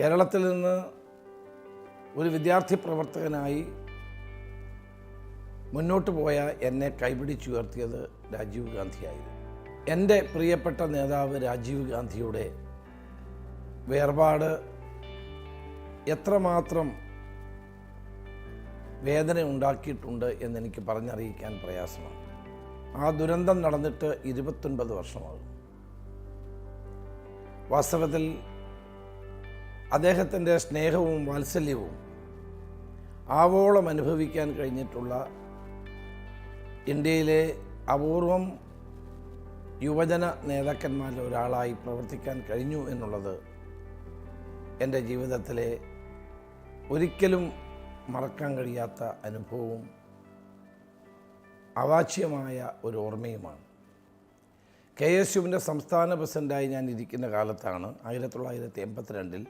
കേരളത്തിൽ നിന്ന് ഒരു വിദ്യാർത്ഥി പ്രവർത്തകനായി മുന്നോട്ട് പോയ എന്നെ കൈപിടിച്ചുയർത്തിയത് രാജീവ് ഗാന്ധിയായിരുന്നു. എന്റെ പ്രിയപ്പെട്ട നേതാവ് രാജീവ് ഗാന്ധിയുടെ വേർപാട് എത്രമാത്രം വേദന ഉണ്ടാക്കിയിട്ടുണ്ട് എന്നെനിക്ക് പറഞ്ഞറിയിക്കാൻ പ്രയാസമാണ്. ആ ദുരന്തം നടന്നിട്ട് ഇരുപത്തൊൻപത് വർഷമാകും. വാസ്തവത്തിൽ അദ്ദേഹത്തിന്റെ സ്നേഹവും വാത്സല്യവും ആവോളം അനുഭവിക്കാൻ കഴിഞ്ഞിട്ടുള്ള ഇന്ത്യയിലെ അപൂർവം യുവജന നേതാക്കന്മാരിൽ ഒരാളായി പ്രവർത്തിക്കാൻ കഴിഞ്ഞു എന്നുള്ളത് എന്റെ ജീവിതത്തിലെ ഒരിക്കലും മറക്കാൻ കഴിയാത്ത അനുഭവവും അവാച്യമായ ഒരു ഓർമ്മയുമാണ്. കെ എസ് യുവിന്റെ സംസ്ഥാന പ്രസിഡന്റായി ഞാൻ ഇരിക്കുന്ന കാലത്താണ് ആയിരത്തി തൊള്ളായിരത്തി എൺപത്തിരണ്ടിൽ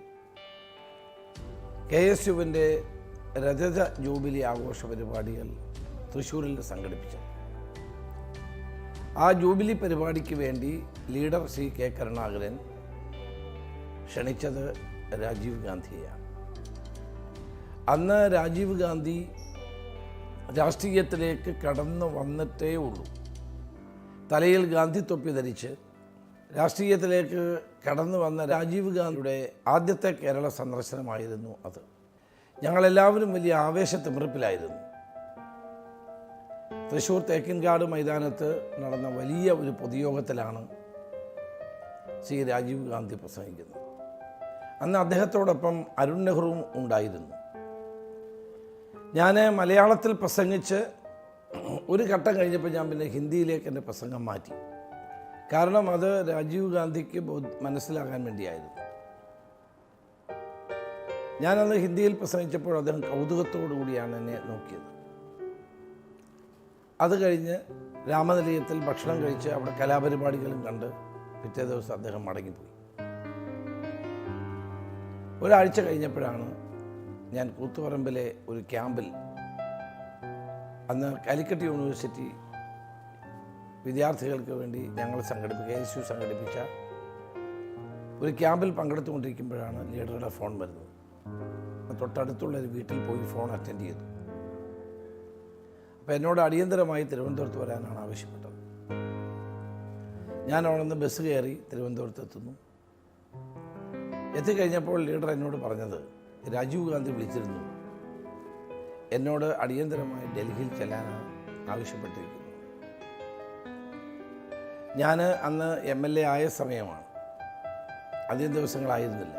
കെ എസ് യുവിന്റെ രജത ജൂബിലി ആഘോഷ പരിപാടികൾ തൃശ്ശൂരിൽ സംഘടിപ്പിച്ചത് ആ ജൂബിലി പരിപാടിക്ക് വേണ്ടി ലീഡർ ശ്രീ കെ കരുണാകരൻ ക്ഷണിച്ചത് രാജീവ് ഗാന്ധിയെയാണ്. അന്ന് രാജീവ് ഗാന്ധി രാഷ്ട്രീയത്തിലേക്ക് കടന്നു വന്നിട്ടേ ഉള്ളൂ. തലയിൽ ഗാന്ധി തൊപ്പി ധരിച്ച് രാഷ്ട്രീയത്തിലേക്ക് കടന്നു വന്ന രാജീവ് ഗാന്ധിയുടെ ആദ്യത്തെ കേരള സന്ദർശനമായിരുന്നു അത്. ഞങ്ങളെല്ലാവരും വലിയ ആവേശത്തിമിറപ്പിലായിരുന്നു. തൃശ്ശൂർ തേക്കിൻകാട് മൈതാനത്ത് നടന്ന വലിയ ഒരു പൊതുയോഗത്തിലാണ് ശ്രീ രാജീവ് ഗാന്ധി പ്രസംഗിക്കുന്നത്. അന്ന് അദ്ദേഹത്തോടൊപ്പം അരുൺ നെഹ്റുവും ഉണ്ടായിരുന്നു. ഞാൻ മലയാളത്തിൽ പ്രസംഗിച്ച് ഒരു ഘട്ടം കഴിഞ്ഞപ്പോൾ ഞാൻ പിന്നെ ഹിന്ദിയിലേക്ക് എന്റെ പ്രസംഗം മാറ്റി. കാരണം അത് രാജീവ് ഗാന്ധിക്ക് മനസ്സിലാകാൻ വേണ്ടിയായിരുന്നു. ഞാനന്ന് ഹിന്ദിയിൽ പ്രസംഗിച്ചപ്പോൾ അദ്ദേഹം കൗതുകത്തോടു കൂടിയാണ് എന്നെ നോക്കിയത്. അത് കഴിഞ്ഞ് രാമനിലയത്തിൽ ഭക്ഷണം കഴിച്ച് അവിടെ കലാപരിപാടികളും കണ്ട് പിറ്റേ ദിവസം അദ്ദേഹം മടങ്ങിപ്പോയി. ഒരാഴ്ച കഴിഞ്ഞപ്പോഴാണ് ഞാൻ കൂത്തുപറമ്പിലെ ഒരു ക്യാമ്പിൽ അന്ന് കാലിക്കറ്റ് യൂണിവേഴ്സിറ്റി വിദ്യാർത്ഥികൾക്ക് വേണ്ടി ഞങ്ങൾ സംഘടിപ്പിക്കുക എസ് യു സംഘടിപ്പിച്ച ഒരു ക്യാമ്പിൽ പങ്കെടുത്തുകൊണ്ടിരിക്കുമ്പോഴാണ് ലീഡറുടെ ഫോൺ വരുന്നത്. തൊട്ടടുത്തുള്ള ഒരു വീട്ടിൽ പോയി ഫോൺ അറ്റൻഡ് ചെയ്തു. അപ്പോൾ എന്നോട് അടിയന്തരമായി തിരുവനന്തപുരത്ത് വരാനാണ് ആവശ്യപ്പെട്ടത്. ഞാൻ അവിടെ നിന്ന് ബസ് കയറി തിരുവനന്തപുരത്ത് എത്തുന്നു. എത്തിക്കഴിഞ്ഞപ്പോൾ ലീഡർ എന്നോട് പറഞ്ഞത് രാജീവ് ഗാന്ധി വിളിച്ചിരുന്നു. എന്നോട് അടിയന്തരമായി ഡൽഹിയിൽ ചെല്ലാനാണ് ആവശ്യപ്പെട്ടിരിക്കുന്നത് ഞാൻ അന്ന് എം എൽ എ ആയ സമയമാണ്. അധികം ദിവസങ്ങളായിരുന്നില്ല.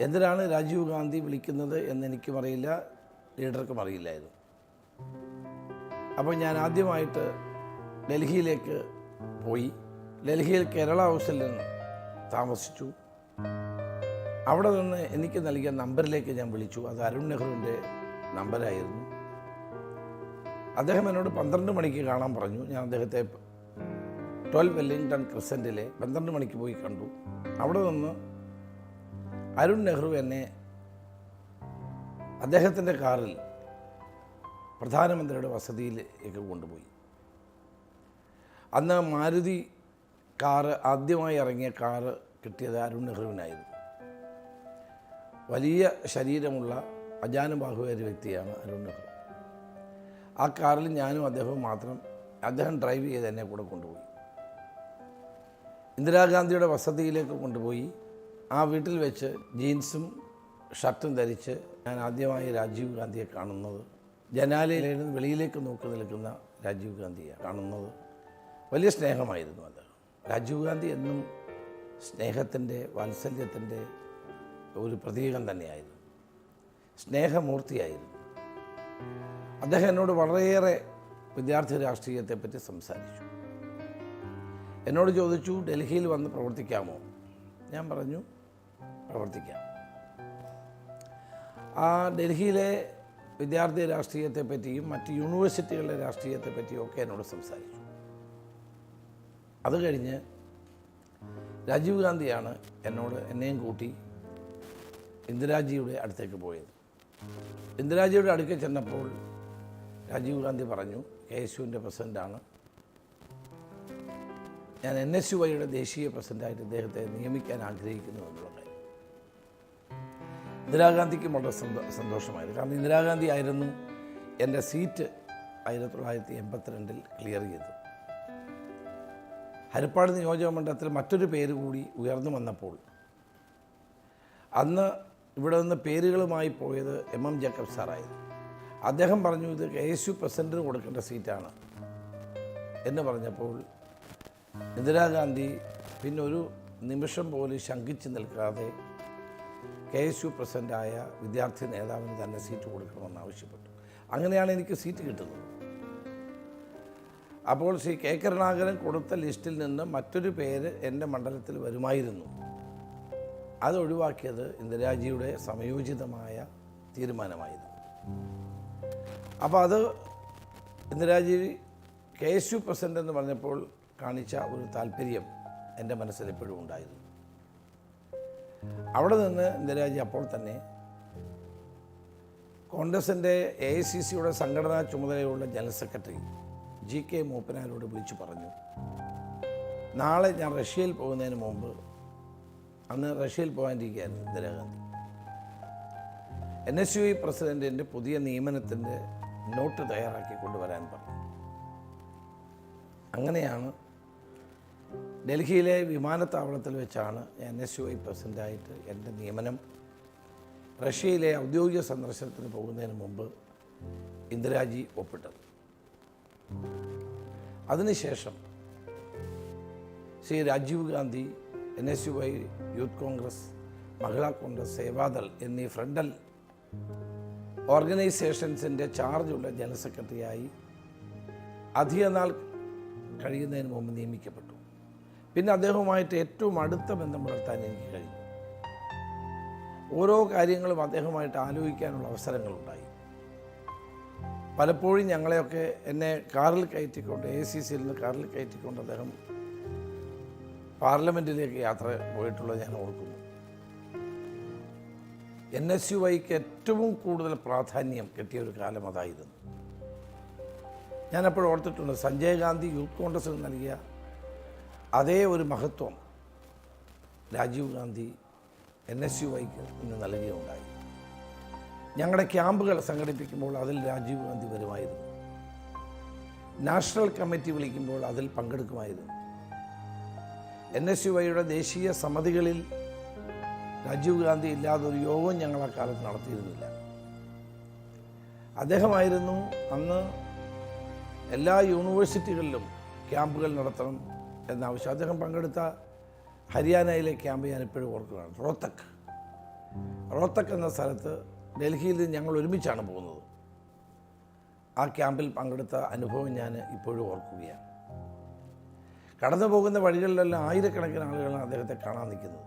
എന്തിനാണ് രാജീവ് ഗാന്ധി വിളിക്കുന്നത് എന്ന് എനിക്കും അറിയില്ല ലീഡർക്കും അറിയില്ലായിരുന്നു. അപ്പോൾ ഞാൻ ആദ്യമായിട്ട് ഡൽഹിയിലേക്ക് പോയി. ഡൽഹിയിൽ കേരള ഹൗസിൽ നിന്ന് താമസിച്ചു. അവിടെ നിന്ന് എനിക്ക് നൽകിയ നമ്പറിലേക്ക് ഞാൻ വിളിച്ചു. അത് അരുൺ നെഹ്റുവിന്റെ നമ്പരായിരുന്നു അദ്ദേഹം എന്നോട് പന്ത്രണ്ട് മണിക്ക് കാണാൻ പറഞ്ഞു. ഞാൻ അദ്ദേഹത്തെ ട്വൽവ് വെല്ലിംഗ്ടൺ ക്രിസന്റിലെ പന്ത്രണ്ട് മണിക്ക് പോയി കണ്ടു. അവിടെ നിന്ന് അരുൺ നെഹ്റു എന്നെ അദ്ദേഹത്തിന്റെ കാറിൽ പ്രധാനമന്ത്രിയുടെ വസതിയിലേക്ക് കൊണ്ടുപോയി. അന്ന് മാരുതി കാറ് ആദ്യമായി ഇറങ്ങിയ കാറ് കിട്ടിയത് അരുൺ നെഹ്റുവിനായിരുന്നു. വലിയ ശരീരമുള്ള അജാനുബാഹുവായ ഒരു വ്യക്തിയാണ് അരുൺ നെഹ്റു. ആ കാറിൽ ഞാനും അദ്ദേഹവും മാത്രം അദ്ദേഹം ഡ്രൈവ് ചെയ്ത് എന്നെ കൂടെ കൊണ്ടുപോയി. ഇന്ദിരാഗാന്ധിയുടെ വസതിയിലേക്ക് കൊണ്ടുപോയി ആ വീട്ടിൽ വെച്ച് ജീൻസും ഷർട്ടും ധരിച്ച് ഞാൻ ആദ്യമായി രാജീവ് ഗാന്ധിയെ കാണുന്നത്. ജനാലയിൽ നിന്ന് വെളിയിലേക്ക് നോക്കി നിൽക്കുന്ന രാജീവ് ഗാന്ധിയെ കാണുന്നത്. വലിയ സ്നേഹമായിരുന്നു അത്. രാജീവ് ഗാന്ധി എന്നും സ്നേഹത്തിന്റെ വാത്സല്യത്തിന്റെ ഒരു പ്രതീകം തന്നെയായിരുന്നു. സ്നേഹമൂർത്തിയായിരുന്നു. അദ്ദേഹം എന്നോട് വളരെയേറെ വിദ്യാർത്ഥി രാഷ്ട്രീയത്തെപ്പറ്റി സംസാരിച്ചു. എന്നോട് ചോദിച്ചു ഡൽഹിയിൽ വന്ന് പ്രവർത്തിക്കാമോ? ഞാൻ പറഞ്ഞു പ്രവർത്തിക്കാം. ആ ഡൽഹിയിലെ വിദ്യാർത്ഥി രാഷ്ട്രീയത്തെ പറ്റിയും മറ്റ് യൂണിവേഴ്സിറ്റികളുടെ രാഷ്ട്രീയത്തെപ്പറ്റിയും ഒക്കെ എന്നോട് സംസാരിച്ചു. അത് കഴിഞ്ഞ് രാജീവ് ഗാന്ധിയാണ് എന്നോട് എന്നെയും കൂട്ടി ഇന്ദിരാജിയുടെ അടുത്തേക്ക് പോയത്. ഇന്ദിരാജിയുടെ അടുക്കൽ ചെന്നപ്പോൾ രാജീവ് ഗാന്ധി പറഞ്ഞു കെ എസ് യുവിന്റെ പ്രസിഡന്റാണ്. ഞാൻ എൻ എസ് യു വൈയുടെ ദേശീയ പ്രസിഡന്റായിട്ട് ഇദ്ദേഹത്തെ നിയമിക്കാൻ ആഗ്രഹിക്കുന്നു എന്നുള്ള കാര്യം. ഇന്ദിരാഗാന്ധിക്കും വളരെ സന്തോ സന്തോഷമായിരുന്നു കാരണം ഇന്ദിരാഗാന്ധി ആയിരുന്നു എന്റെ സീറ്റ് ആയിരത്തി തൊള്ളായിരത്തി എൺപത്തിരണ്ടിൽ ക്ലിയർ ചെയ്തത്. ഹരിപ്പാട് നിയോജക മണ്ഡലത്തിൽ മറ്റൊരു പേര് കൂടി ഉയർന്നു വന്നപ്പോൾ അന്ന് ഇവിടെ നിന്ന് പേരുകളുമായി പോയത് എം എം ജേക്കബ് സാറായിരുന്നു. അദ്ദേഹം പറഞ്ഞു ഇത് കെ എസ് യു പ്രസിഡന്റിന് കൊടുക്കേണ്ട സീറ്റാണ് എന്ന് പറഞ്ഞപ്പോൾ ഇന്ദിരാഗാന്ധി പിന്നെ ഒരു നിമിഷം പോലും ശങ്കിച്ച് നിൽക്കാതെ കെ എസ് യു പ്രസിഡന്റായ വിദ്യാർത്ഥി നേതാവിന് തന്നെ സീറ്റ് കൊടുക്കണമെന്ന് ആവശ്യപ്പെട്ടു. അങ്ങനെയാണ് എനിക്ക് സീറ്റ് കിട്ടുന്നത്. അപ്പോൾ ശ്രീ കെ കരുണാകരൻ കൊടുത്ത ലിസ്റ്റിൽ നിന്ന് മറ്റൊരു പേര് എന്റെ മണ്ഡലത്തിൽ വരുമായിരുന്നു. അത് ഒഴിവാക്കിയത് ഇന്ദിരാജിയുടെ സമയോചിതമായ തീരുമാനമായിരുന്നു. അപ്പോൾ അത് Indiraji K S U president എന്ന് പറഞ്ഞപ്പോൾ കാണിച്ച ഒരു താല്പര്യം എന്റെ മനസ്സിൽ എപ്പോഴും ഉണ്ടായിരുന്നു. അവിടെ നിന്ന് ഇന്ദിരാജി അപ്പോൾ തന്നെ കോൺഗ്രസിന്റെ എ ഐ സി സിയുടെ സംഘടനാ ചുമതലയുള്ള ജനറൽ സെക്രട്ടറി ജി കെ മൂപ്പനാരോട് വിളിച്ചു പറഞ്ഞു നാളെ ഞാൻ റഷ്യയിൽ പോകുന്നതിന് മുമ്പ് അന്ന് റഷ്യയിൽ പോകാനിരിക്കുകയായിരുന്നു Indira Gandhi. N S U I പ്രസിഡന്റിന്റെ പുതിയ നിയമനത്തിന്റെ നോട്ട് തയ്യാറാക്കി കൊണ്ടുവരാൻ പറഞ്ഞു. അങ്ങനെയാണ് ഡൽഹിയിലെ വിമാനത്താവളത്തിൽ വെച്ചാണ് എൻ എസ് യു ഐ പ്രസിഡന്റായിട്ട് എന്റെ നിയമനം. റഷ്യയിലെ ഔദ്യോഗിക സന്ദർശനത്തിന് പോകുന്നതിന് മുമ്പ് ഇന്ദിരാജി ഒപ്പിട്ടത്. അതിനുശേഷം Shri Rajiv Gandhi N S U I youth Congress Mahila Congress Sevadal എന്നീ ഫ്രണ്ടൽ ഓർഗനൈസേഷൻസിന്റെ ചാർജുള്ള ജനറൽ സെക്രട്ടറിയായി അധിക നാൾ കഴിയുന്നതിന് മുമ്പ് നിയമിക്കപ്പെട്ടു. പിന്നെ അദ്ദേഹവുമായിട്ട് ഏറ്റവും അടുത്ത ബന്ധം പുലർത്താൻ എനിക്ക് കഴിഞ്ഞു. ഓരോ കാര്യങ്ങളും അദ്ദേഹവുമായിട്ട് ആലോചിക്കാനുള്ള അവസരങ്ങളുണ്ടായി. പലപ്പോഴും ഞങ്ങളെയൊക്കെ എന്നെ കാറിൽ കയറ്റിക്കൊണ്ട് എ സി സിയിൽ നിന്ന് കാറിൽ കയറ്റിക്കൊണ്ട് അദ്ദേഹം പാർലമെന്റിലേക്ക് യാത്ര പോയിട്ടുള്ളത് ഞാൻ ഓർക്കുന്നു. എൻ എസ് യു ഐക്ക് ഏറ്റവും കൂടുതൽ പ്രാധാന്യം കിട്ടിയ ഒരു കാലം അതായിരുന്നു. ഞാനപ്പോഴോർത്തിട്ടുണ്ട് സഞ്ജയ് ഗാന്ധി യൂത്ത് കോൺഗ്രസിന് നൽകിയ അതേ ഒരു മഹത്വം Rajiv Gandhi N S U ഐക്ക് ഇന്ന് നൽകുകയുണ്ടായി ഞങ്ങളുടെ ക്യാമ്പുകൾ സംഘടിപ്പിക്കുമ്പോൾ അതിൽ രാജീവ് ഗാന്ധി വരുമായിരുന്നു. നാഷണൽ കമ്മിറ്റി വിളിക്കുമ്പോൾ അതിൽ പങ്കെടുക്കുമായിരുന്നു. എൻ എസ് യു ഐയുടെ ദേശീയ സമിതികളിൽ രാജീവ് ഗാന്ധി ഇല്ലാതെ ഒരു യോഗം ഞങ്ങൾ ആ കാലത്ത് നടത്തിയിരുന്നില്ല. അദ്ദേഹമായിരുന്നു അന്ന് എല്ലാ യൂണിവേഴ്സിറ്റികളിലും ക്യാമ്പുകൾ നടത്തണം എന്ന ആവശ്യം. അദ്ദേഹം പങ്കെടുത്ത ഹരിയാനയിലെ ക്യാമ്പ് ഞാൻ ഇപ്പോഴും ഓർക്കുകയാണ് റോത്തക് റോത്തക് എന്ന സ്ഥലത്ത് ഡൽഹിയിൽ നിന്ന് ഞങ്ങൾ ഒരുമിച്ചാണ് പോകുന്നത്. ആ ക്യാമ്പിൽ പങ്കെടുത്ത അനുഭവം ഞാൻ ഇപ്പോഴും ഓർക്കുകയാണ്. കടന്നു പോകുന്ന വഴികളിലെല്ലാം ആയിരക്കണക്കിന് ആളുകളാണ് അദ്ദേഹത്തെ കാണാൻ നിൽക്കുന്നത്.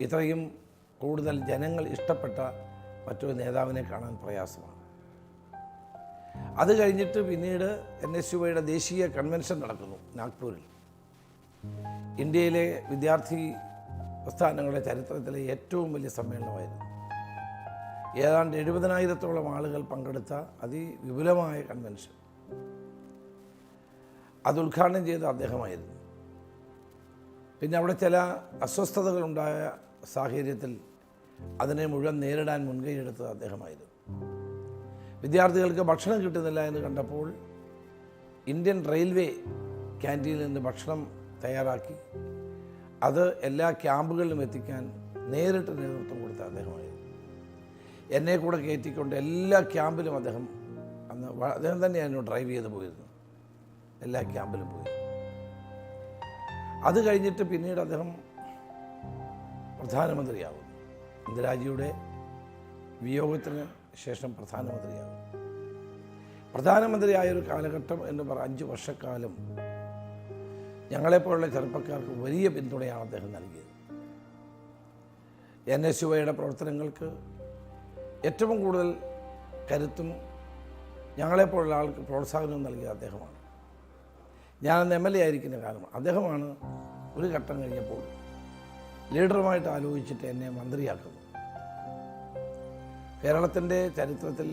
ഇത്രയും കൂടുതൽ ജനങ്ങൾ ഇഷ്ടപ്പെട്ട മറ്റൊരു നേതാവിനെ കാണാൻ പ്രയാസമാണ്. അത് കഴിഞ്ഞിട്ട് പിന്നീട് എൻ എസ് യുവയുടെ ദേശീയ കൺവെൻഷൻ നടക്കുന്നു നാഗ്പൂരിൽ. ഇന്ത്യയിലെ വിദ്യാർത്ഥി പ്രസ്ഥാനങ്ങളുടെ ചരിത്രത്തിലെ ഏറ്റവും വലിയ സമ്മേളനമായിരുന്നു. ഏതാണ്ട് എഴുപതിനായിരത്തോളം ആളുകൾ പങ്കെടുത്ത അതിവിപുലമായ കൺവെൻഷൻ. അത് ഉദ്ഘാടനം ചെയ്ത അദ്ദേഹമായിരുന്നു. പിന്നെ അവിടെ ചില അസ്വസ്ഥതകളുണ്ടായ സാഹചര്യത്തിൽ അതിനെ മുഴുവൻ നേരിടാൻ മുൻകൈയെടുത്തത് അദ്ദേഹമായിരുന്നു. വിദ്യാർത്ഥികൾക്ക് ഭക്ഷണം കിട്ടുന്നില്ല എന്ന് കണ്ടപ്പോൾ ഇന്ത്യൻ റെയിൽവേ ക്യാന്റീനിൽ നിന്ന് ഭക്ഷണം തയ്യാറാക്കി. അത് എല്ലാ ക്യാമ്പുകളിലും എത്തിക്കാൻ നേരിട്ട് നേതൃത്വം കൊടുത്ത അദ്ദേഹമായിരുന്നു. എന്നെ കൂടെ കയറ്റിക്കൊണ്ട് എല്ലാ ക്യാമ്പിലും അദ്ദേഹം അന്ന് അദ്ദേഹം തന്നെയായിരുന്നു ഡ്രൈവ് ചെയ്ത് പോയിരുന്നു. എല്ലാ ക്യാമ്പിലും പോയി. അത് കഴിഞ്ഞിട്ട് പിന്നീട് അദ്ദേഹം പ്രധാനമന്ത്രിയാവും ഇന്ദിരാജിയുടെ വിയോഗത്തിന് ശേഷം പ്രധാനമന്ത്രിയാകും. പ്രധാനമന്ത്രിയായ ഒരു കാലഘട്ടം എന്ന് പറഞ്ഞ അഞ്ച് വർഷക്കാലം ഞങ്ങളെപ്പോലുള്ള ചെറുപ്പക്കാർക്ക് വലിയ പിന്തുണയാണ് അദ്ദേഹം നൽകിയത്. എൻ എസ് യുവയുടെ പ്രവർത്തനങ്ങൾക്ക് ഏറ്റവും കൂടുതൽ കരുത്തും ഞങ്ങളെപ്പോലുള്ള ആൾക്ക് പ്രോത്സാഹനവും നൽകിയ അദ്ദേഹമാണ്. ഞാനന്ന് എം എൽ എ ആയിരിക്കുന്ന കാലമാണ് അദ്ദേഹമാണ് ഒരു ഘട്ടം കഴിഞ്ഞപ്പോൾ ലീഡറുമായിട്ട് ആലോചിച്ചിട്ട് എന്നെ മന്ത്രിയാക്കുന്നു. കേരളത്തിന്റെ ചരിത്രത്തിൽ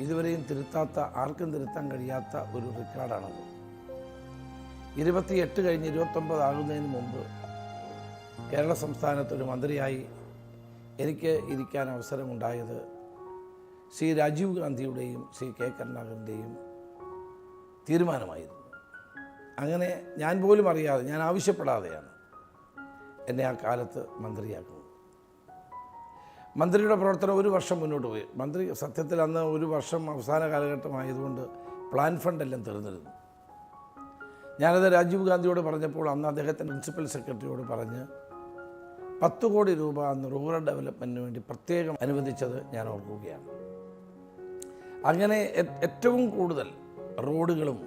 ഇതുവരെയും തിരുത്താത്ത ആർക്കും തിരുത്താൻ കഴിയാത്ത ഒരു റെക്കോർഡാണത്. ഇരുപത്തിയെട്ട് കഴിഞ്ഞ് ഇരുപത്തൊമ്പത് ആകുന്നതിന് മുമ്പ് കേരള സംസ്ഥാനത്ത് ഒരു മന്ത്രിയായി എനിക്ക് ഇരിക്കാൻ അവസരമുണ്ടായത് ശ്രീ രാജീവ് ഗാന്ധിയുടെയും ശ്രീ കെ കരുണാകരന്റെയും തീരുമാനമായിരുന്നു. അങ്ങനെ ഞാൻ പോലും അറിയാതെ ഞാൻ ആവശ്യപ്പെടാതെയാണ് എന്നെ ആ കാലത്ത് മന്ത്രിയാക്കുന്നത്. മന്ത്രിയുടെ പ്രവർത്തനം ഒരു വർഷം മുന്നോട്ട് പോയി. മന്ത്രി സത്യത്തിൽ അന്ന് ഒരു വർഷം അവസാന കാലഘട്ടമായതുകൊണ്ട് പ്ലാൻ ഫണ്ടെല്ലാം തീർന്നിരുന്നു. ഞാനത് രാജീവ് ഗാന്ധിയോട് പറഞ്ഞപ്പോൾ അന്ന് അദ്ദേഹത്തിന്റെ പ്രിൻസിപ്പൽ സെക്രട്ടറിയോട് പറഞ്ഞ് പത്ത് കോടി രൂപ അന്ന് റൂറൽ ഡെവലപ്മെന്റിന് വേണ്ടി പ്രത്യേകം അനുവദിച്ചത് ഞാൻ ഓർക്കുകയാണ്. അങ്ങനെ ഏറ്റവും കൂടുതൽ റോഡുകളും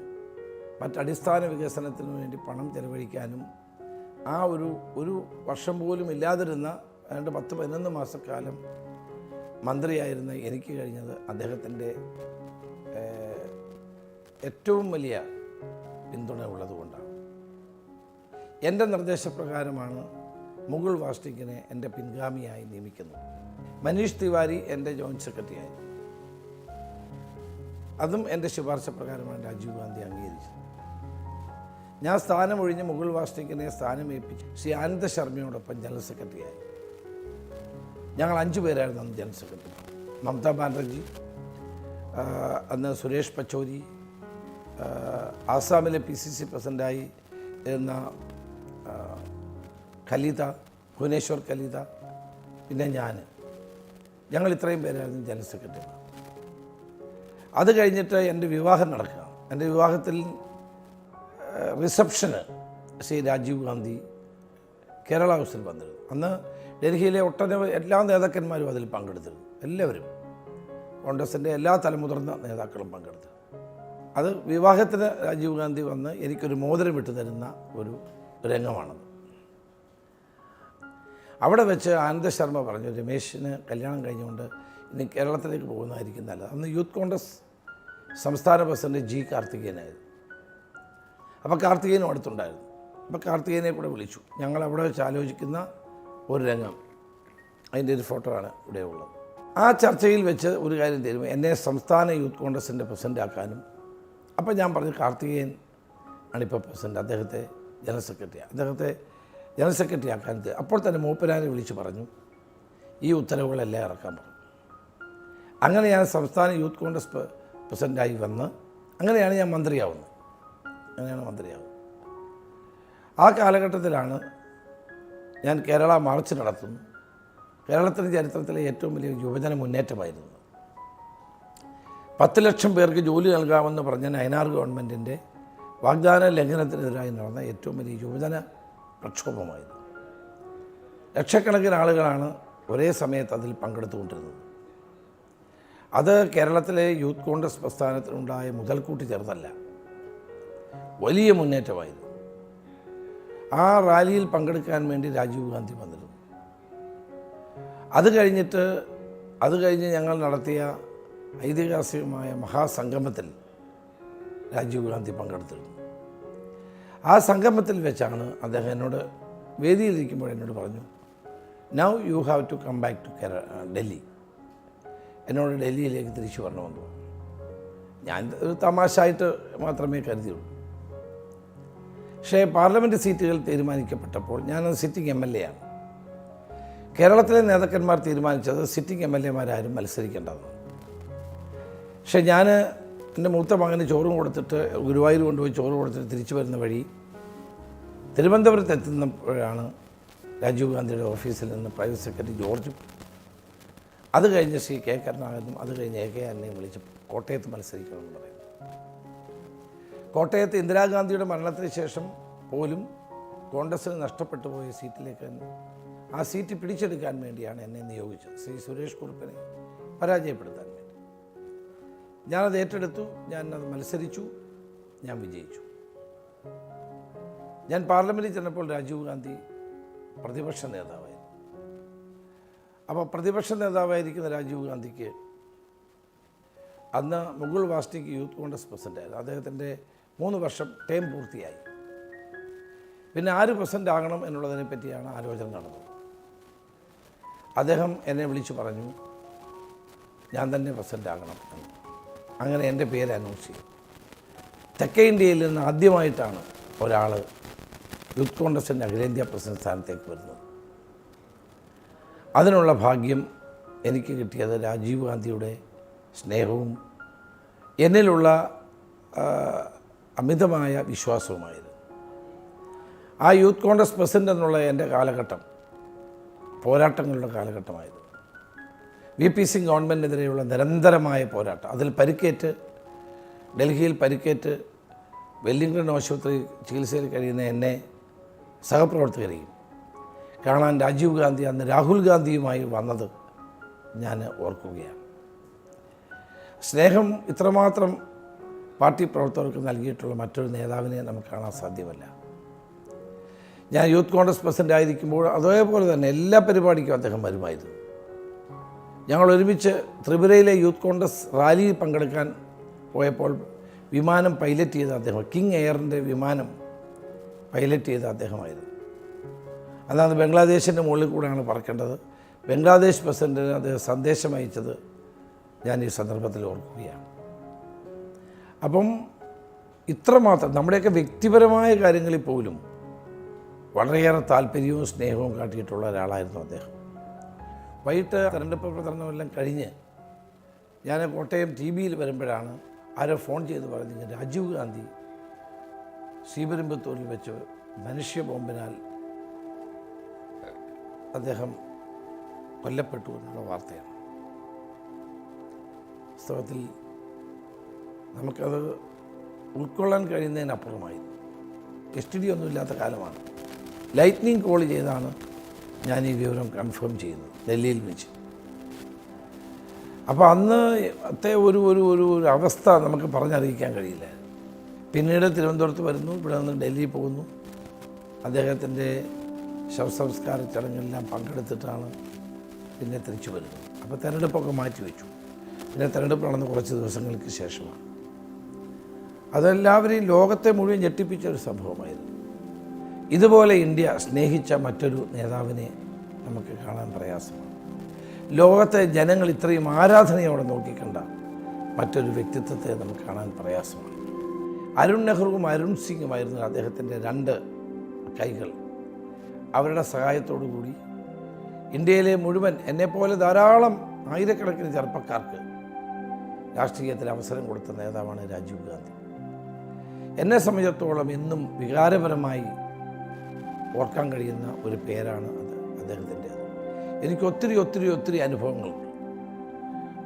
മറ്റടിസ്ഥാന വികസനത്തിനു വേണ്ടി പണം ചെലവഴിക്കാനും ആ ഒരു ഒരു വർഷം പോലും ഇല്ലാതിരുന്ന ഏതാണ്ട് പത്ത് പതിനൊന്ന് മാസക്കാലം മന്ത്രിയായിരുന്ന എനിക്ക് കഴിഞ്ഞത് അദ്ദേഹത്തിന്റെ ഏറ്റവും വലിയ പിന്തുണ ഉള്ളതുകൊണ്ടാണ് എന്റെ നിർദ്ദേശപ്രകാരമാണ് മുകുൾ വാസ്റ്റിക്കിനെ എന്റെ പിൻഗാമിയായി നിയമിക്കുന്നത്. മനീഷ് തിവാരി എന്റെ ജോയിന്റ് സെക്രട്ടറിയായി. അതും എന്റെ ശുപാർശ പ്രകാരമാണ് രാജീവ് ഗാന്ധി അംഗീകരിച്ചത്. ഞാൻ സ്ഥാനമൊഴിഞ്ഞ് മുകുൾ വാസ്റ്റിക്കിനെ സ്ഥാനമേൽപ്പിച്ചു ശ്രീ ആനന്ദ ശർമ്മയോടൊപ്പം ജനറൽ സെക്രട്ടറിയായി. ഞങ്ങൾ അഞ്ചു പേരായിരുന്നു അന്ന് ജനറൽ സെക്രട്ടറി മമതാ ബാനർജി അന്ന് സുരേഷ് പച്ചോരി ആസാമിലെ പി സി സി പ്രസിഡന്റായി ഇരുന്ന കലിത ഭുവനേശ്വർ കലിത പിന്നെ ഞാൻ. ഞങ്ങൾ ഇത്രയും പേരായിരുന്നു ജനറൽ സെക്രട്ടറി അത് കഴിഞ്ഞിട്ട് എന്റെ വിവാഹം നടക്കുക. എന്റെ വിവാഹത്തിൽ റിസപ്ഷന് ശ്രീ രാജീവ് ഗാന്ധി കേരള ഹൗസിൽ വന്നിരുന്നു. അന്ന് ഡൽഹിയിലെ ഒട്ടനവധി എല്ലാ നേതാക്കന്മാരും അതിൽ പങ്കെടുത്തിരുന്നു. എല്ലാവരും. കോൺഗ്രസിന്റെ എല്ലാ തലമുതിർന്ന നേതാക്കളും പങ്കെടുത്തു. അത് വിവാഹത്തിന് രാജീവ് ഗാന്ധി വന്ന് എനിക്കൊരു മോതിരം വിട്ടു തരുന്ന ഒരു രംഗമാണത്. അവിടെ വെച്ച് ആനന്ദ ശർമ്മ പറഞ്ഞു രമേശിന് കല്യാണം കഴിഞ്ഞുകൊണ്ട് ഇനി കേരളത്തിലേക്ക് പോകുന്നതായിരിക്കും നല്ലത്. അന്ന് യൂത്ത് കോൺഗ്രസ് സംസ്ഥാന പ്രസിഡന്റ് ജി കാർത്തികേയനായിരുന്നു. അപ്പോൾ കാർത്തികേയനും അടുത്തുണ്ടായിരുന്നു. അപ്പോൾ കാർത്തികേയനെ കൂടെ വിളിച്ചു. ഞങ്ങൾ അവിടെ വെച്ച് ആലോചിക്കുന്ന ഒരു രംഗം. അതിന്റെ ഒരു ഫോട്ടോ ആണ് ഇവിടെ ഉള്ളത്. ആ ചർച്ചയിൽ വെച്ച് ഒരു കാര്യം തരും എന്നെ സംസ്ഥാന യൂത്ത് കോൺഗ്രസിന്റെ പ്രസിഡന്റ് ആക്കാനും അപ്പോൾ ഞാൻ പറഞ്ഞു കാർത്തികേയൻ ആണിപ്പോൾ പ്രസിഡന്റ് അദ്ദേഹത്തെ ജനറൽ സെക്രട്ടറി അദ്ദേഹത്തെ ജനറൽ സെക്രട്ടറി ആക്കാൻ അപ്പോൾ തന്നെ മൂപ്പനാരെ വിളിച്ച് പറഞ്ഞു ഈ ഉത്തരവുകളെല്ലാം ഇറക്കാൻ പറഞ്ഞു. അങ്ങനെ ഞാൻ സംസ്ഥാന യൂത്ത് കോൺഗ്രസ് പ്ര- പ്രസിഡന്റായി വന്ന് അങ്ങനെയാണ് ഞാൻ മന്ത്രിയാവുന്നത്. അങ്ങനെയാണ് മന്ത്രിയാവുന്നത്. ആ കാലഘട്ടത്തിലാണ് ഞാൻ കേരള മാർച്ച് നടത്തുന്നു. കേരളത്തിന്റെ ചരിത്രത്തിലെ ഏറ്റവും വലിയ യുവജന മുന്നേറ്റമായിരുന്നു. പത്ത് ലക്ഷം പേർക്ക് ജോലി നൽകാമെന്ന് പറഞ്ഞ നയനാർ ഗവൺമെന്റിന്റെ വാഗ്ദാന ലംഘനത്തിനെതിരായി നടന്ന ഏറ്റവും വലിയ യുവജന പ്രക്ഷോഭമായിരുന്നു. ലക്ഷക്കണക്കിന് ആളുകളാണ് ഒരേ സമയത്ത് അതിൽ പങ്കെടുത്തുകൊണ്ടിരുന്നത്. അത് കേരളത്തിലെ യൂത്ത് കോൺഗ്രസ് പ്രസ്ഥാനത്തിനുണ്ടായ മുതൽക്കൂട്ടി ചേർന്നല്ല വലിയ മുന്നേറ്റമായിരുന്നു. ആ റാലിയിൽ പങ്കെടുക്കാൻ വേണ്ടി രാജീവ് ഗാന്ധി വന്നിരുന്നു. അത് കഴിഞ്ഞിട്ട് അത് കഴിഞ്ഞ് ഞങ്ങൾ നടത്തിയ ഐതിഹാസികമായ മഹാസംഗമത്തിൽ രാജീവ് ഗാന്ധി പങ്കെടുത്തിരുന്നു. ആ സംഗമത്തിൽ വെച്ചാണ് അദ്ദേഹം എന്നോട് വേദിയിലിരിക്കുമ്പോൾ എന്നോട് പറഞ്ഞു now you have to come back to കേര ഡൽഹി എന്നോട് ഡൽഹിയിലേക്ക് തിരിച്ചു വരണമെന്ന് പറഞ്ഞു. ഞാൻ ഒരു തമാശ ആയിട്ട് മാത്രമേ കരുതിയുള്ളൂ. പക്ഷേ പാർലമെന്റ് സീറ്റുകൾ തീരുമാനിക്കപ്പെട്ടപ്പോൾ ഞാനത് സിറ്റിംഗ് എം എൽ എ ആണ്. കേരളത്തിലെ നേതാക്കന്മാർ തീരുമാനിച്ചത് സിറ്റിംഗ് എം എൽ എമാരാരും മത്സരിക്കേണ്ടതാണ്. പക്ഷേ ഞാൻ എന്റെ മൂത്ത മകന് ചോറും കൊടുത്തിട്ട് ഗുരുവായൂർ കൊണ്ടുപോയി ചോറ് കൊടുത്തിട്ട് തിരിച്ചു വരുന്ന വഴി തിരുവനന്തപുരത്ത് എത്തുന്നപ്പോഴാണ് രാജീവ് ഗാന്ധിയുടെ ഓഫീസിൽ നിന്ന് പ്രൈവറ്റ് സെക്രട്ടറി ജോർജ് അത് കഴിഞ്ഞ് ശ്രീ കെ കരുണാകരനും അത് കഴിഞ്ഞ് എ കെ ആന്റണിയും വിളിച്ച് കോട്ടയത്ത് മത്സരിക്കണമെന്ന് പറയുന്നു. കോട്ടയത്ത് ഇന്ദിരാഗാന്ധിയുടെ മരണത്തിന് ശേഷം പോലും കോൺഗ്രസ്സിന് നഷ്ടപ്പെട്ടു പോയ സീറ്റിലേക്ക് ആ സീറ്റ് പിടിച്ചെടുക്കാൻ വേണ്ടിയാണ് എന്നെ നിയോഗിച്ചത്. ശ്രീ സുരേഷ് കുറുപ്പിനെ പരാജയപ്പെടുത്താൻ വേണ്ടി. ഞാനത് ഏറ്റെടുത്തു ഞാൻ അത് മത്സരിച്ചു ഞാൻ വിജയിച്ചു. ഞാൻ പാർലമെന്റിൽ ചെന്നപ്പോൾ രാജീവ് ഗാന്ധി പ്രതിപക്ഷ നേതാവായിരുന്നു. അപ്പോൾ പ്രതിപക്ഷ നേതാവായിരിക്കുന്ന രാജീവ് ഗാന്ധിക്ക് അന്ന് മുകുൾ വാസ്റ്റിക്ക് യൂത്ത് കോൺഗ്രസ് പ്രസിഡന്റായിരുന്നു അദ്ദേഹത്തിന്റെ മൂന്ന് വർഷം ടേം പൂർത്തിയായി. പിന്നെ ആര് പ്രസിഡന്റ് ആകണം എന്നുള്ളതിനെ പറ്റിയാണ് ആലോചന നടന്നത്. അദ്ദേഹം എന്നെ വിളിച്ചു പറഞ്ഞു ഞാൻ തന്നെ പ്രസിഡന്റ് ആകണം എന്ന്. അങ്ങനെ എന്റെ പേര് അനൗൺസ് ചെയ്തു. തെക്കേ ഇന്ത്യയിൽ നിന്ന് ആദ്യമായിട്ടാണ് ഒരാൾ യൂത്ത് കോൺഗ്രസിന്റെ അഖിലേന്ത്യാ പ്രസിഡന്റ് സ്ഥാനത്തേക്ക് വരുന്നത്. അതിനുള്ള ഭാഗ്യം എനിക്ക് കിട്ടിയത് രാജീവ് ഗാന്ധിയുടെ സ്നേഹവും എന്നിലുള്ള അമിതമായ വിശ്വാസവുമായിരുന്നു. ആ യൂത്ത് കോൺഗ്രസ് പ്രസിഡന്റ് എന്നുള്ള എന്റെ കാലഘട്ടം പോരാട്ടങ്ങളുടെ കാലഘട്ടമായിരുന്നു. വി പി സിംഗ് ഗവൺമെന്റിനെതിരെയുള്ള നിരന്തരമായ പോരാട്ടം. അതിൽ പരിക്കേറ്റ് ഡൽഹിയിൽ പരിക്കേറ്റ് വെല്ലിംഗ്ടൺ ആശുപത്രി ചികിത്സയിൽ കഴിയുന്ന എന്നെ സഹപ്രവർത്തകരെയും കാണാൻ രാജീവ് ഗാന്ധി അന്ന് രാഹുൽ ഗാന്ധിയുമായി വന്നത് ഞാൻ ഓർക്കുകയാണ്. സ്നേഹം ഇത്രമാത്രം പാർട്ടി പ്രവർത്തകർക്ക് നൽകിയിട്ടുള്ള മറ്റൊരു നേതാവിനെ നമുക്ക് കാണാൻ സാധ്യമല്ല. ഞാൻ യൂത്ത് കോൺഗ്രസ് പ്രസിഡന്റ് ആയിരിക്കുമ്പോൾ അതേപോലെ തന്നെ എല്ലാ പരിപാടിക്കും അദ്ദേഹം വരുമായിരുന്നു. ഞങ്ങൾ ഒരുമിച്ച് ത്രിപുരയിലെ യൂത്ത് കോൺഗ്രസ് റാലിയിൽ പങ്കെടുക്കാൻ പോയപ്പോൾ വിമാനം പൈലറ്റ് ചെയ്ത അദ്ദേഹം കിങ് എയറിന്റെ വിമാനം പൈലറ്റ് ചെയ്ത അദ്ദേഹമായിരുന്നു. അതാണ് ബംഗ്ലാദേശിന്റെ മുകളിൽ കൂടെയാണ് പറക്കേണ്ടത്. ബംഗ്ലാദേശ് പ്രസിഡന്റിന് അദ്ദേഹം സന്ദേശം അയച്ചത് ഞാൻ ഈ സന്ദർഭത്തിൽ ഓർക്കുകയാണ്. അപ്പം ഇത്രമാത്രം നമ്മുടെയൊക്കെ വ്യക്തിപരമായ കാര്യങ്ങളിൽ പോലും വളരെയേറെ താല്പര്യവും സ്നേഹവും കാട്ടിയിട്ടുള്ള ഒരാളായിരുന്നു അദ്ദേഹം. വൈകിട്ട് തെരഞ്ഞെടുപ്പ് പ്രചരണമെല്ലാം കഴിഞ്ഞ് ഞാൻ കോട്ടയം ടി വിയിൽ വരുമ്പോഴാണ് ആരോ ഫോൺ ചെയ്ത് പറഞ്ഞത് രാജീവ് ഗാന്ധി ശ്രീപെരുമ്പത്തൂരിൽ വെച്ച് മനുഷ്യ ബോംബിനാൽ അദ്ദേഹം കൊല്ലപ്പെട്ടു എന്നുള്ള വാർത്തയാണ്. വാസ്തവത്തിൽ നമുക്കത് ഉൾക്കൊള്ളാൻ കഴിയുന്നതിനപ്പുറമായിരുന്നു കസ്റ്റഡി ഒന്നുമില്ലാത്ത കാലമാണ്. ലൈറ്റ്നിങ് കോൾ ചെയ്താണ് ഞാൻ ഈ വിവരം കൺഫേം ചെയ്യുന്നത് ഡൽഹിയിൽ വെച്ച്. അപ്പോൾ അന്ന് അത്തെ ഒരു ഒരു ഒരു ഒരു അവസ്ഥ നമുക്ക് പറഞ്ഞറിയിക്കാൻ കഴിയില്ല. പിന്നീട് തിരുവനന്തപുരത്ത് വരുന്നു ഇവിടെ നിന്ന് ഡൽഹി പോകുന്നു. അദ്ദേഹത്തിന്റെ ശവസംസ്കാര ചടങ്ങെല്ലാം പങ്കെടുത്തിട്ടാണ് പിന്നെ തിരിച്ചു വരുന്നത്. അപ്പോൾ മാറ്റി വെച്ചു. പിന്നെ തെരഞ്ഞെടുപ്പ് നടന്ന് കുറച്ച് ദിവസങ്ങൾക്ക് ശേഷമാണ്. അതെല്ലാവരെയും ലോകത്തെ മുഴുവൻ ഞെട്ടിപ്പിച്ച ഒരു സംഭവമായിരുന്നു. ഇതുപോലെ ഇന്ത്യ സ്നേഹിച്ച മറ്റൊരു നേതാവിനെ നമുക്ക് കാണാൻ പ്രയാസമാണ്. ലോകത്തെ ജനങ്ങൾ ഇത്രയും ആരാധനയോടെ നോക്കിക്കണ്ട മറ്റൊരു വ്യക്തിത്വത്തെ നമുക്ക് കാണാൻ പ്രയാസമാണ്. അരുൺ നെഹ്റുവും അരുൺ സിംഗുമായിരുന്നു അദ്ദേഹത്തിന്റെ രണ്ട് കൈകൾ. അവരുടെ സഹായത്തോടു കൂടി ഇന്ത്യയിലെ മുഴുവൻ എന്നെപ്പോലെ ധാരാളം ആയിരക്കണക്കിന് ചെറുപ്പക്കാർക്ക് രാഷ്ട്രീയത്തിൽ അവസരം കൊടുത്ത നേതാവാണ് രാജീവ് ഗാന്ധി. എന്നെ സംബന്ധിച്ചിടത്തോളം ഇന്നും വികാരപരമായി ഓർക്കാൻ കഴിയുന്ന ഒരു പേരാണ് അത് അദ്ദേഹത്തിന്റെ എനിക്ക് ഒത്തിരി ഒത്തിരി ഒത്തിരി അനുഭവങ്ങളുണ്ട്.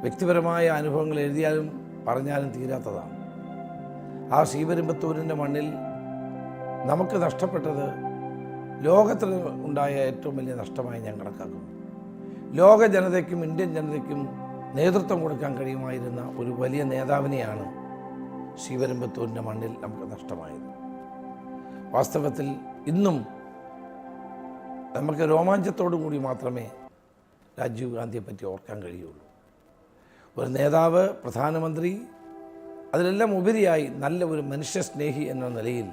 വ്യക്തിപരമായ അനുഭവങ്ങൾ എഴുതിയാലും പറഞ്ഞാലും തീരാത്തതാണ്. ആ ശ്രീപെരുമ്പത്തൂരിന്റെ മണ്ണിൽ നമുക്ക് നഷ്ടപ്പെട്ടത് ലോകത്തിൽ ഉണ്ടായ ഏറ്റവും വലിയ നഷ്ടമായി ഞാൻ കണക്കാക്കുന്നു. ലോക ജനതയ്ക്കും ഇന്ത്യൻ ജനതയ്ക്കും നേതൃത്വം കൊടുക്കാൻ കഴിയുമായിരുന്ന ഒരു വലിയ നേതാവിനെയാണ് ശ്രീപെരുമ്പത്തൂരിന്റെ മണ്ണിൽ നമുക്ക് നഷ്ടമായത്. വാസ്തവത്തിൽ ഇന്നും നമുക്ക് രോമാഞ്ചത്തോടു കൂടി മാത്രമേ രാജീവ് ഗാന്ധിയെ പറ്റി ഓർക്കാൻ കഴിയുള്ളൂ. ഒരു നേതാവ് പ്രധാനമന്ത്രി അതിലെല്ലാം ഉപരിയായി നല്ല ഒരു മനുഷ്യസ്നേഹി എന്ന നിലയിൽ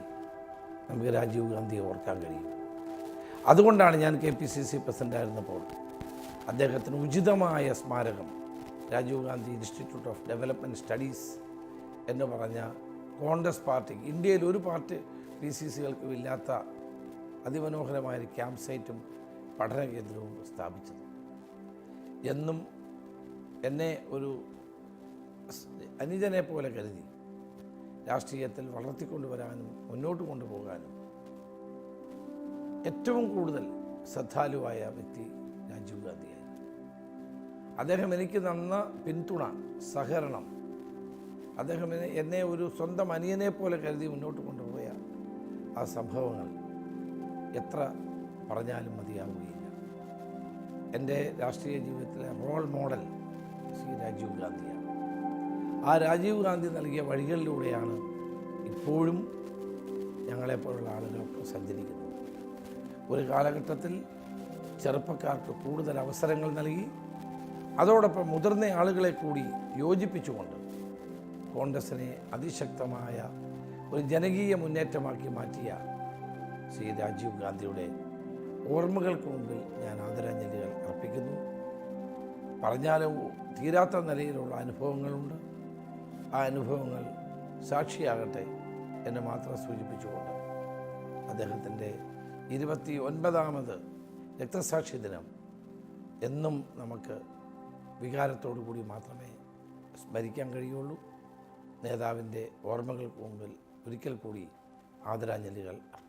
നമുക്ക് രാജീവ് ഗാന്ധിയെ ഓർക്കാൻ കഴിയും. അതുകൊണ്ടാണ് ഞാൻ കെ പി സി സി പ്രസിഡന്റായിരുന്നപ്പോൾ അദ്ദേഹത്തിന് ഉചിതമായ സ്മാരകം Rajiv Gandhi institute of development studies എന്ന് പറഞ്ഞ കോൺഗ്രസ് പാർട്ടി ഇന്ത്യയിൽ ഒരു പാർട്ടി പി സി സികൾക്കും ഇല്ലാത്ത അതിമനോഹരമായ ഒരു ക്യാമ്പ് സൈറ്റും പഠന കേന്ദ്രവും സ്ഥാപിച്ചത്. എന്നും എന്നെ ഒരു അനിതനെ പോലെ കരുതി രാഷ്ട്രീയത്തിൽ വളർത്തിക്കൊണ്ടുവരാനും മുന്നോട്ട് കൊണ്ടുപോകാനും ഏറ്റവും കൂടുതൽ ശ്രദ്ധാലുവായ വ്യക്തി രാജീവ് ഗാന്ധിയായിരുന്നു. അദ്ദേഹം എനിക്ക് തന്ന പിന്തുണ സഹകരണം അദ്ദേഹം എന്നെ- ഒരു സ്വന്തം അനിയനെ പോലെ കരുതി മുന്നോട്ട് കൊണ്ടുപോയ ആ സംഭവങ്ങൾ എത്ര പറഞ്ഞാലും മതിയാവുകയില്ല. എന്റെ രാഷ്ട്രീയ ജീവിതത്തിലെ റോൾ മോഡൽ ശ്രീ രാജീവ് ഗാന്ധിയാണ്. ആ രാജീവ് ഗാന്ധി നൽകിയ വഴികളിലൂടെയാണ് ഇപ്പോഴും ഞങ്ങളെപ്പോലുള്ള ആളുകളൊക്കെ സഞ്ചരിക്കുന്നത്. ഒരു കാലഘട്ടത്തിൽ ചെറുപ്പക്കാർക്ക് കൂടുതൽ അവസരങ്ങൾ നൽകി അതോടൊപ്പം മുതിർന്ന ആളുകളെ കൂടി യോജിപ്പിച്ചുകൊണ്ട് കോൺഗ്രസിനെ അതിശക്തമായ ഒരു ജനകീയ മുന്നേറ്റമാക്കി മാറ്റിയ ശ്രീ രാജീവ് ഗാന്ധിയുടെ ഓർമ്മകൾക്ക് മുമ്പിൽ ഞാൻ ആദരാഞ്ജലികൾ അർപ്പിക്കുന്നു. പറഞ്ഞാലോ തീരാത്ത നിലയിലുള്ള അനുഭവങ്ങളുണ്ട്. ആ അനുഭവങ്ങൾ സാക്ഷിയാകട്ടെ എന്ന് മാത്രം സൂചിപ്പിച്ചുകൊണ്ട് അദ്ദേഹത്തിന്റെ ഇരുപത്തി ഒൻപതാമത് രക്തസാക്ഷി ദിനം എന്നും നമുക്ക് വികാരത്തോടു കൂടി മാത്രമേ സ്മരിക്കാൻ കഴിയുള്ളൂ. നേതാവിന്റെ ഓർമ്മകൾക്ക് മുമ്പിൽ ഒരിക്കൽ കൂടി ആദരാഞ്ജലികൾ അർപ്പിക്കുന്നു.